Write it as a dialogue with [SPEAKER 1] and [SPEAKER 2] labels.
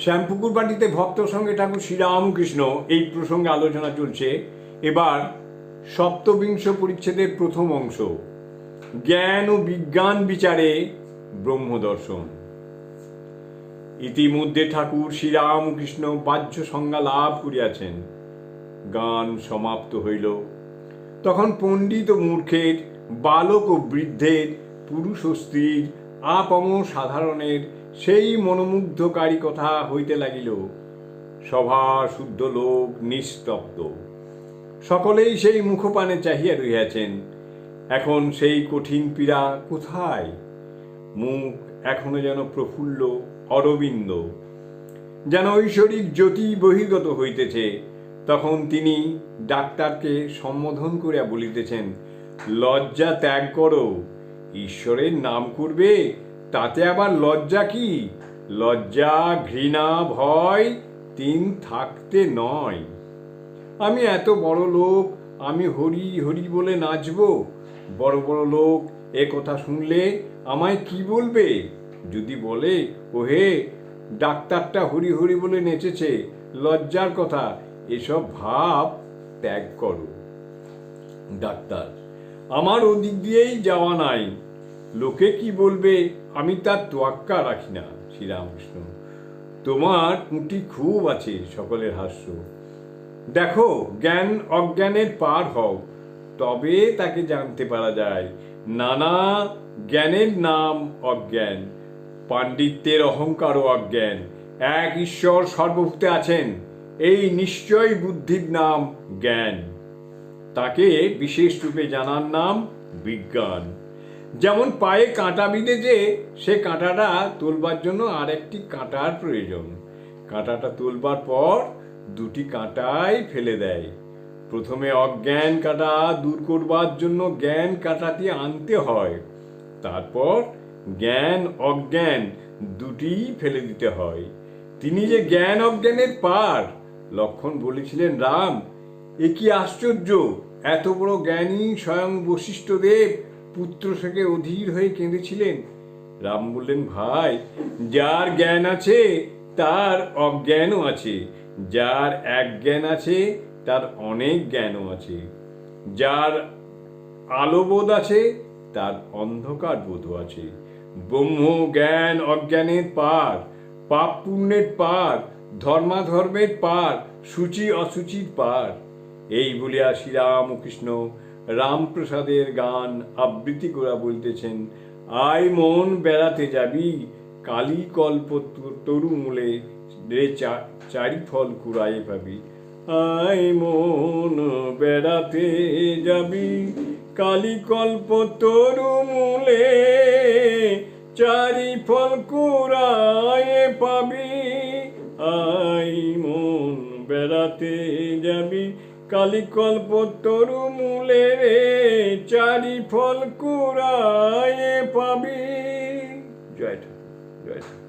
[SPEAKER 1] শ্যামপুকুর বাটিতে ভক্ত সঙ্গে ঠাকুর শ্রীরামকৃষ্ণ এই প্রসঙ্গে আলোচনা চলছে। এবার সপ্তবিংশ পরিচ্ছেদের প্রথম অংশ। জ্ঞান ও বিজ্ঞান বিচারে ব্রহ্মদর্শন। ইতিমধ্যে ঠাকুর শ্রীরামকৃষ্ণ বাহ্য সংজ্ঞা লাভ করিয়াছেন। গান সমাপ্ত হইল। তখন পণ্ডিত ও মূর্খের, বালক ও বৃদ্ধের, পুরুষ ও স্ত্রীর আপম সাধারণের সেই মনোমুগ্ধকারী কথা হইতে লাগিল। সভা শুদ্ধ লোক নিস্তব্ধ। সকলেই সেই মুখপানে চাহিয়া রহিয়াছেন। এখন সেই কঠিন পীড়া কোথায়? মুখ এখনও যেন প্রফুল্ল, অরবিন্দ। যেন ঐশ্বরিক জ্যোতি বহির্গত হইতেছে, তখন তিনি ডাক্তারকে সম্বোধন করিয়া বলিতেছেন, লজ্জা ত্যাগ করো। ঈশ্বরের নাম করবে, তাতে আবার লজ্জা কি? লজ্জা, ঘৃণা, ভয়, তিন থাকতে নয়। আমি এত বড় লোক, আমি হরি হরি বলে নাচব। বড় বড় লোক, এ কথা শুনলে আমায় কি বলবে? যদি বলে, ওহে, ডাক্তারটা হরি হরি বলে নেচেছে, লজ্জার কথা, এসব ভাব ত্যাগ করো। ডাক্তার আমার ওদিক দিয়েই যাওয়া নাই। লোকে কি বলবে, আমি তার তোয়াক্কা রাখি না, শ্রীরামকৃষ্ণ। তোমার কুটি খুব আছে, সকলের হাস্য। দেখো, জ্ঞান অজ্ঞানের পার হও, তবে তাকে জানতে পারা যায়, নানা জ্ঞানের নাম অজ্ঞান, পাণ্ডিত্যের অহংকারও অজ্ঞান। এক ঈশ্বর সর্বভূতে আছেন, এই নিশ্চয় বুদ্ধির নাম জ্ঞান। তাকে বিশেষ রূপে জানার নাম বিজ্ঞান। যেমন পায়ে কাঁটা বিঁধেছে, সে কাঁটাটা তোলবার জন্য আরেকটি কাঁটার প্রয়োজন। কাঁটাটা তোলবার পর দুটি কাঁটাই ফেলে দেয়। প্রথমে অজ্ঞান কাঁটা দূর করবার জন্য জ্ঞান কাঁটাটি আনতে হয়। তারপর জ্ঞান, অজ্ঞান দুটিই ফেলে দিতে হয়। তিনি যে জ্ঞান, অজ্ঞানের পার, লক্ষণ বলেছিলেন রাম এ কি আশ্চর্য? এত বড় জ্ঞানী স্বয়ং বশিষ্ঠদেব পুত্র থেকে অধীর হয়ে কেঁদেছিলেন। রাম বললেন, ভাই, যার জ্ঞান আছে, তার অজ্ঞানও আছে। যার এক জ্ঞান আছে, তার অনেক জ্ঞানও আছে। যার আলোবোধ আছে, তার অন্ধকার বোধও আছে। ব্রহ্ম জ্ঞান অজ্ঞানের পার, পাপ পুণ্যের পার, ধর্মাধর্মের পার, সূচি অসুচির পার। এই বলিয়া শ্রীরামকৃষ্ণ রামপ্রসাদের গান আবৃত্তি করা বলতেছেন। আয় মন, বেড়াতে যাবি কালী কল্প তরু মূলে রে চারি ফল কুড়াই পাবি। আয় মন, বেড়াতে যাবি কালী কল্প তরু মূলে চারি ফল কুড়ায় পাবি। আই মন, বেড়াতে কালিকল্প তরু মূলে রে চারি ফল কুড়ায় পাবি। জয় জয়